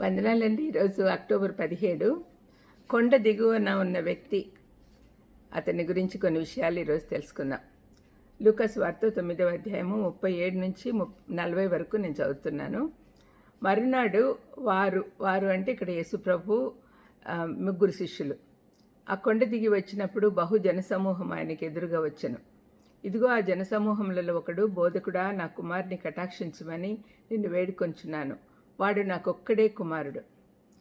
వందనాలండి. ఈరోజు అక్టోబర్ పదిహేడు. కొండ దిగువన ఉన్న వ్యక్తి అతని గురించి కొన్ని విషయాలు ఈరోజు తెలుసుకుందాం. లూకస్ వార్త తొమ్మిదవ అధ్యాయము ముప్పై ఏడు నుంచి ముప్ నలభై వరకు నేను చదువుతున్నాను. మరునాడు వారు వారు అంటే ఇక్కడ యేసుప్రభు ముగ్గురు శిష్యులు. ఆ కొండ దిగి వచ్చినప్పుడు బహు జనసమూహం ఆయనకి ఎదురుగా వచ్చను. ఇదిగో ఆ జనసమూహములలో ఒకడు బోధకుడా నా కుమారుని కటాక్షించమని నిన్ను వేడుకొంచున్నాను. వాడు నాకొక్కడే కుమారుడు.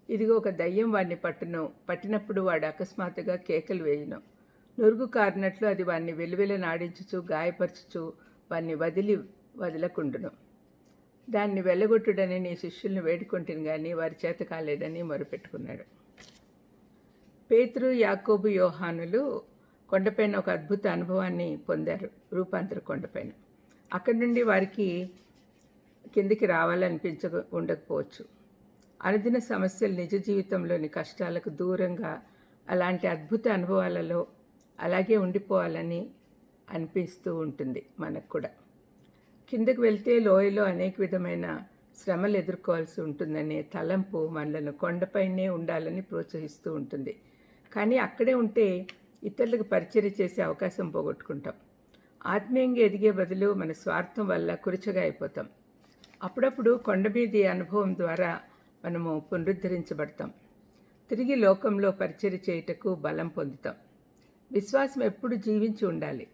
ఇదిగో ఒక దయ్యం వాడిని పట్టును పట్టినప్పుడు వాడు అకస్మాత్తుగా కేకలు వేయను. నురుగు కారినట్లు అది వాడిని వెలువెల నాడించుచు గాయపరచుచు వాడిని వదిలి వదలకుండును. దాన్ని వెళ్ళగొట్టుడని నీ శిష్యుల్ని వేడుకొంటిని కానీ వారి చేత కాలేదని మొరుపెట్టుకున్నాడు. పేతురు యాకోబు యోహానులు కొండపైన ఒక అద్భుత అనుభవాన్ని పొందారు. రూపాంతర కొండపైన. అక్కడి నుండి వారికి కిందికి రావాలనిపించక ఉండకపోవచ్చు. అనుదిన సమస్యలు నిజ జీవితంలోని కష్టాలకు దూరంగా అలాంటి అద్భుత అనుభవాలలో అలాగే ఉండిపోవాలని అనిపిస్తూ ఉంటుంది మనకు కూడా. కిందకు వెళ్తే లోయలో అనేక విధమైన శ్రమలు ఎదుర్కోవాల్సి ఉంటుందనే తలంపు మనలను కొండపైనే ఉండాలని ప్రోత్సహిస్తూ ఉంటుంది. కానీ అక్కడే ఉంటే ఇతరులకు పరిచర్య చేసే అవకాశం పోగొట్టుకుంటాం. ఆత్మీయంగా ఎదిగే బదులు మన స్వార్థం వల్ల కురుచగా అయిపోతాం. అప్పుడప్పుడు కొండమీది అనుభవం ద్వారా మనము పునరుద్ధరించబడతాం. తిరిగి లోకంలో పరిచయం చేయుటకు బలం పొందుతాం. విశ్వాసం ఎప్పుడు జీవించి ఉండాలి.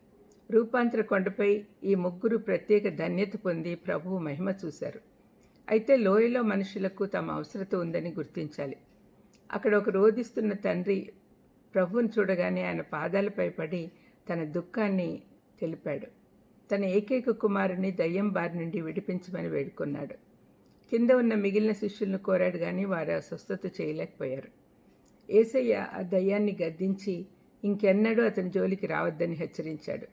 రూపాంతర కొండపై ఈ ముగ్గురు ప్రత్యేక ధన్యత పొంది ప్రభువు మహిమ చూశారు. అయితే లోయలో మనుషులకు తమ అవసరత ఉందని గుర్తించాలి. అక్కడ ఒక రోధిస్తున్న తండ్రి ప్రభువుని చూడగానే ఆయన పాదాలపై పడి తన దుఃఖాన్ని తెలిపాడు. తన ఏకైక కుమారుని దయ్యం బారి నుండి విడిపించమని వేడుకున్నాడు. కింద ఉన్న మిగిలిన శిష్యులను కోరాడు కానీ వారు అస్వస్థత చేయలేకపోయారు. ఏసయ్య ఆ దయ్యాన్ని గద్దించి ఇంకెన్నడూ అతని జోలికి రావద్దని హెచ్చరించాడు.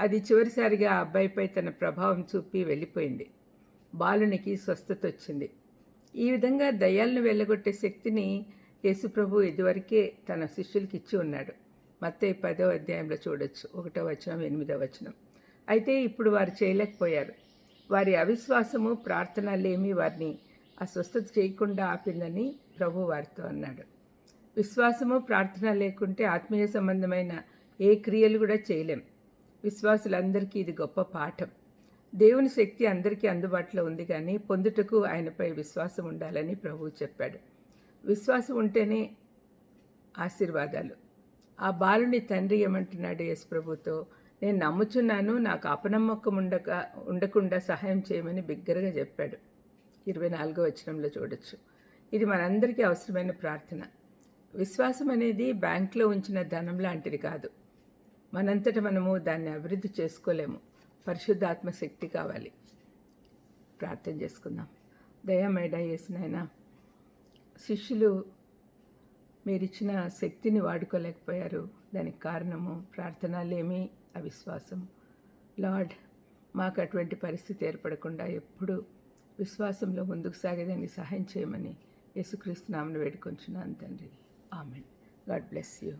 అది చివరిసారిగా ఆ అబ్బాయిపై తన ప్రభావం చూపి వెళ్ళిపోయింది. బాలునికి స్వస్థత వచ్చింది. ఈ విధంగా దయ్యాలను వెళ్ళగొట్టే శక్తిని యేసుప్రభు ఇదివరకే తన శిష్యులకి ఇచ్చి ఉన్నాడు. మత్తయి పదో అధ్యాయంలో చూడొచ్చు. ఒకటో వచనం ఎనిమిదో వచనం. అయితే ఇప్పుడు వారు చేయలేకపోయారు. వారి అవిశ్వాసము ప్రార్థనలేమి వారిని అస్వస్థత చేయకుండా ఆపిందని ప్రభు వారితో అన్నాడు. విశ్వాసము ప్రార్థన లేకుంటే ఆత్మీయ సంబంధమైన ఏ క్రియలు కూడా చేయలేం. విశ్వాసులందరికీ ఇది గొప్ప పాఠం. దేవుని శక్తి అందరికీ అందుబాటులో ఉంది కానీ పొందుటకు ఆయనపై విశ్వాసం ఉండాలని ప్రభువు చెప్పాడు. విశ్వాసం ఉంటేనే ఆశీర్వాదాలు. ఆ బాలుని తండ్రి ఏమంటున్నాడు ఎస్ ప్రభుతో? నేను నమ్ముచున్నాను నాకు అపనమ్మకం ఉండక ఉండకుండా సహాయం చేయమని బిగ్గరగా చెప్పాడు. ఇరవై నాలుగో వచనంలో చూడొచ్చు. ఇది మనందరికీ అవసరమైన ప్రార్థన. విశ్వాసం అనేది బ్యాంక్లో ఉంచిన ధనం లాంటిది కాదు. మనంతట మనము దాన్ని అభివృద్ధి చేసుకోలేము. పరిశుద్ధాత్మ శక్తి కావాలి. ప్రార్థన చేసుకుందాం. దయమేడ చేసినైనా శిష్యులు మీరిచ్చిన శక్తిని వాడుకోలేకపోయారు. దానికి కారణము ప్రార్థనలేమి అవిశ్వాసం లార్డ్ మాకు అటువంటి పరిస్థితి ఏర్పడకుండా ఎప్పుడు విశ్వాసంలో ముందుకు సాగేదానికి సహాయం చేయమని యేసుక్రీస్తు నామను వేడుకొంచున్నాను తండ్రి. ఆమెన్. God bless you.